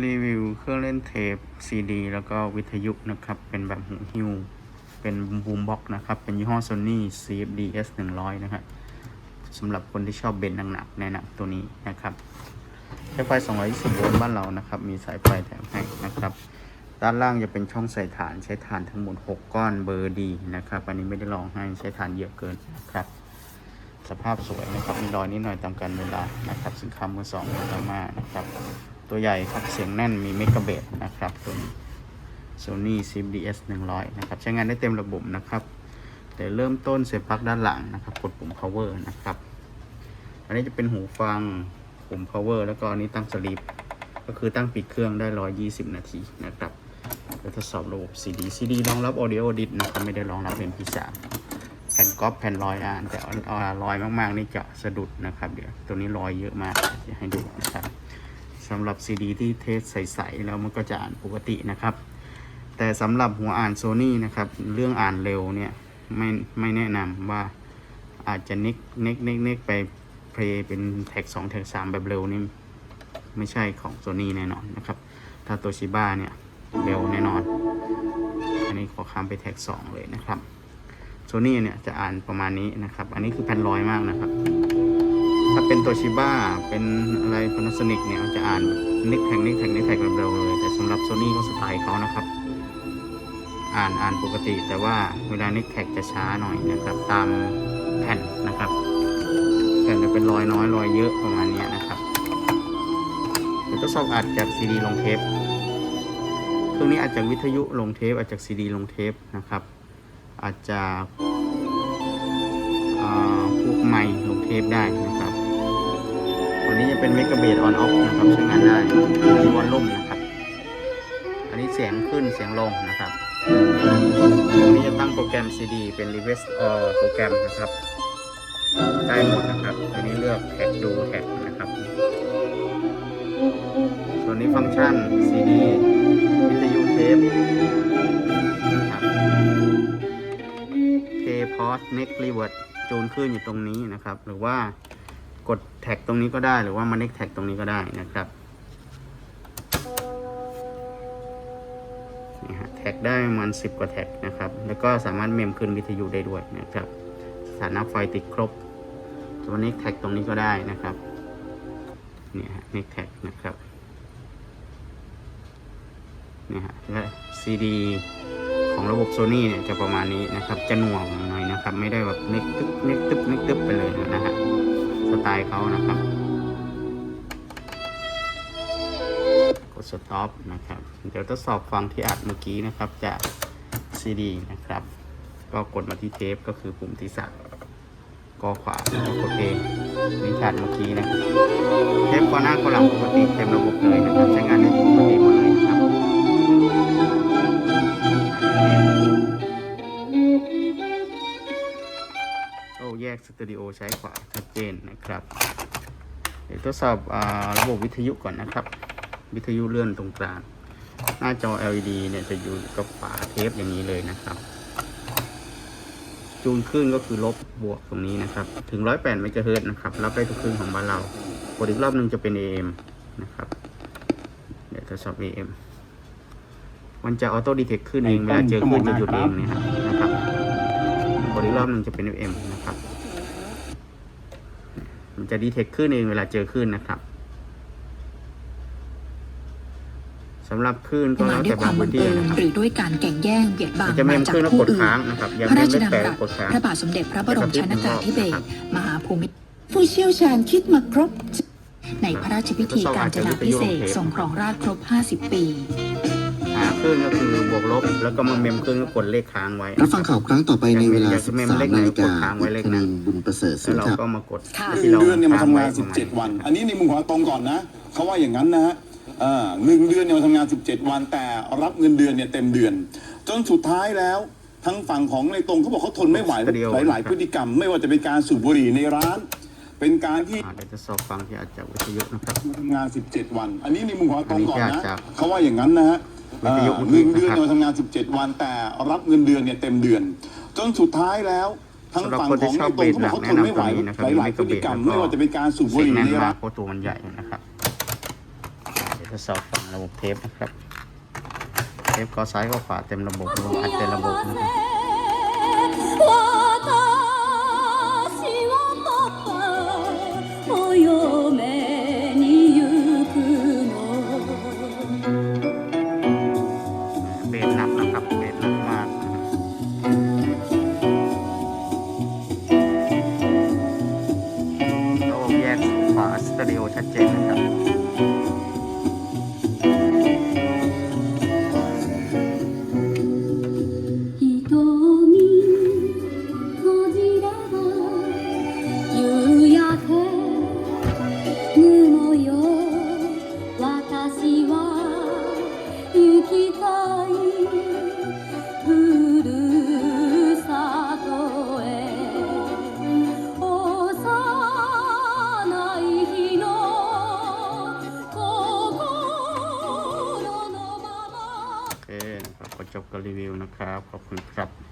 รีวิวเครื่องเล่นเทปซีดีแล้วก็วิทยุนะครับ เป็นแบบหูหิ้วเป็นบูมบ็อกนะครับ เป็นยี่ห้อ Sony CFD S 100 นะครับสำหรับคนที่ชอบเบนหนักๆแนะนำตัวนี้นะครับใช้ไฟ 220 โวลต์บ้านเรานะครับ มีสายไฟแถมให้นะครับ ด้านล่างจะเป็นช่องใส่ฐานใช้ฐานทั้งหมด 6 ก้อนเบอร์ดีนะครับ อันนี้ไม่ได้ลองให้ใช้ฐานเยอะเกินนะครับ สภาพสวยนะครับ มีรอยนิดหน่อยตามการเวลานะครับ สินค้ามือสองมือมานะครับ ตัวใหญ่ครับเสียงแน่นมีเมกะเบตนะครับตัวนี้ Sony CBS 100 นะครับ ใช้งานได้เต็มระบบนะครับ แต่เริ่มต้นเสียบปลั๊กด้านหลังนะครับ กดปุ่ม power นะครับ อันนี้จะเป็นหูฟังปุ่ม power แล้วก็อันนี้ตั้งสลีปก็คือตั้งปิดเครื่องได้ 120 นาทีนะครับแล้วทดสอบระบบ CD CD รองรับ audio dit นะครับ ไม่ได้รองรับ MP3 แผ่นก๊อปแผ่นลอยอ่านแต่เอาลอยมากๆ นี่จะสะดุดนะครับ เดี๋ยวตัวนี้ลอยเยอะมากจะให้ดูนะครับ สำหรับ CD ที่เทสใสๆแล้วมันก็จะอ่านปกตินะครับ แต่สำหรับหัวอ่านโซนี่นะครับ เรื่องอ่านเร็วเนี่ยไม่ไม่แนะนำว่าอาจจะเน็กเน็กเน็กเน็กไปเพลย์เป็นแท็กสองแท็กสามแบบเร็วนี่ไม่ใช่ของโซนี่แน่นอนนะครับ ถ้าโตชิบ้าเนี่ยเร็วแน่นอน อันนี้ขอข้ามไปแท็กสองเลยนะครับโซนี่เนี่ยจะอ่านประมาณนี้นะครับ อันนี้คือแผ่นร้อยมากนะครับ เป็นโตชิบ้าเป็นอะไรพานาโซนิกเนี่ยจะอ่านนิกแท็กนิกแท็กนิกแท็กแบบเร็วเลย แต่สำหรับโซนี่ก็สไตล์เขานะครับ อ่านอ่านปกติ แต่ว่าเวลานิกแท็กจะช้าหน่อยนะครับ ตามแผ่นนะครับแผ่นจะเป็นรอยน้อยรอยเยอะประมาณนี้นะครับเดี๋ยวทดสอบอัดจากซีดีลงเทปเครื่องนี้อาจจากวิทยุลงเทปอาจจากซีดีลงเทปนะครับ อาจจะพวกไมค์ลงเทปได้นะ นี้จะเป็นเมกะเบดออนออฟนะครับใช้งานได้มีวอลลุ่มนะครับ อันนี้เสียงขึ้นเสียงลงนะครับอันนี้จะตั้งโปรแกรม CD เป็น reverse all โปรแกรมนะครับ ได้หมดนะครับ อันนี้เลือกแท็กดูแท็กนะครับ ส่วนนี้ฟังก์ชัน CD วิทยุเทปนะครับเทพอสเน็กรีเวิร์ดจูนขึ้นอยู่ตรงนี้นะครับ หรือว่า กดแท็กตรงนี้ก็ได้หรือว่ามาเน็กแท็กตรงนี้ก็ได้นะครับนี่ฮะแท็กได้ประมาณ10 กว่าแท็กนะครับ แล้วก็สามารถเมมขึ้นวิทยุได้ด้วยนะครับ สถานะไฟติดครบตัวนี้แท็กตรงนี้ก็ได้นะครับเนี่ยฮะนี่แท็กนะครับเนี่ยฮะและ CD ของระบบโซนี่เนี่ยจะประมาณนี้นะครับ จะหน่วงหน่อยนะครับ ไม่ได้แบบเน็กตึ๊บเน็กตึ๊บเน็กตึ๊บไปเลยนะฮะ สไตล์เขานะครับ กด stop นะครับ เดี๋ยวทดสอบฟังที่อัดเมื่อกี้นะครับจากซีดีนะครับ ก็กดมาที่เทปก็คือปุ่มที่สักก็ขวาแล้วกดเองนี่ชัดเมื่อกี้นะครับเทปก่อนหน้าก็หลังปกติเต็มระบบเลยนะ ตูดิโอใช้ขวาชัดเจนนะครับเดี๋ยวทดสอบอระบบวิทยุก่อนนะครับ วิทยุเลื่อนตรงกลาง หน้าจอ LED เนี่ยจะอยู่กับฝาเทปอย่างนี้เลยนะครับ จูนขึ้นก็คือลบบวกตรงนี้นะครับ ถึง 108เมกะเฮิรตซ์นะครับ รับได้ทุกครึ่งของบ้านเรากดอีกรอบหนึงจะเป็น AM นะครับ เดี๋ยวทดสอบ AM มันจะออโต้ดีเทคขึ้นเองเวลาเจอขึ้นจะหยุดเองเนี่ยนะครับกดอีกรอบหนึงจะเป็น FM นะครับ มันจะดีเทคขึ้นเองเวลาเจอขึ้นนะครับสำหรับคลื่นก็มาแล้วด้วแต่ยควาบางมพื้บันงที่เอิญนะครับหรือด้วยการแก่งแย่งเบียดบังมันจะเมมามจากขึ้นแล้วผู้กดอื่นค้างนะครับยังพระไม่ราชได้ดำแปลรัสกดค้างพระบาทสมเด็จพระบรมชนากาธิเบศรมหาภูมิผู้เชี่ยวชาญคิดมาครบ ในพระราชพิธีการจนาพิเศษกทรงครองราชย์ครบ 50 ปีหา คลื่นก็คือบวกลบ แล้วก็มาเมมคลื่นก็กดเลขค้างไว้รับฟังข่าวครั้งต่อไปในเวลาอยากจะเมมเลข13ไหนนาฬิกากดค้างไว้เลขนั้นธนินบุญประเสริฐแล้สุวนเราทรก็มากดค่ะที่หเรานึ่งเดือนเนี่ยมาทำงานค้ไ17 วัน อันนี้ในมุมของอาตรงก่อนนะเขาว่าอย่างนั้นนะฮะอ่าหนึ่งเดือนเนี่ยมาทำงาน 17 วัน แต่รับเงินเดือนเนี่ยเต็มเดือน จนสุดท้ายแล้วทั้งฝั่งของในตรงเขาบอกเขาทนไม่ไหวสตูดิโอหลาย ๆ พฤติกรรม ไม่ว่าจะเป็นการสูบบุหรี่ในร้าน เป็นการที่อ่าเดี๋ยวจะสอบฟังที่อาจจะวิทยุนะครับ มาทำงาน 17 วัน อันนี้ในมุมของอาตรงก่อนอันนี้นะจาก เขาว่าอย่างนั้นนะฮะ เมื่หนึ่งเดือนะนครันี่ยมาทำงาน 17 วันแต่รับเงินเดือนเนี่ยเต็มเดือน จนสุดท้ายแล้วทั้งฝั่งของในตรงเขาบอกเขาทนไม่ไหวหลายๆพฤติกรรมไม่ว่าจะเป็นการสูบบุเสีหยงรี่แน่นี้านเพราะตัวมันใหญ่นะครับทดสอบฝั่งระบบเทปนะครับ เทปก็ซ้ายก็ขวาเต็มระบบรวมอัดเต็มระบบนะครับ จบกับรีวิวนะครับ ขอบคุณครับ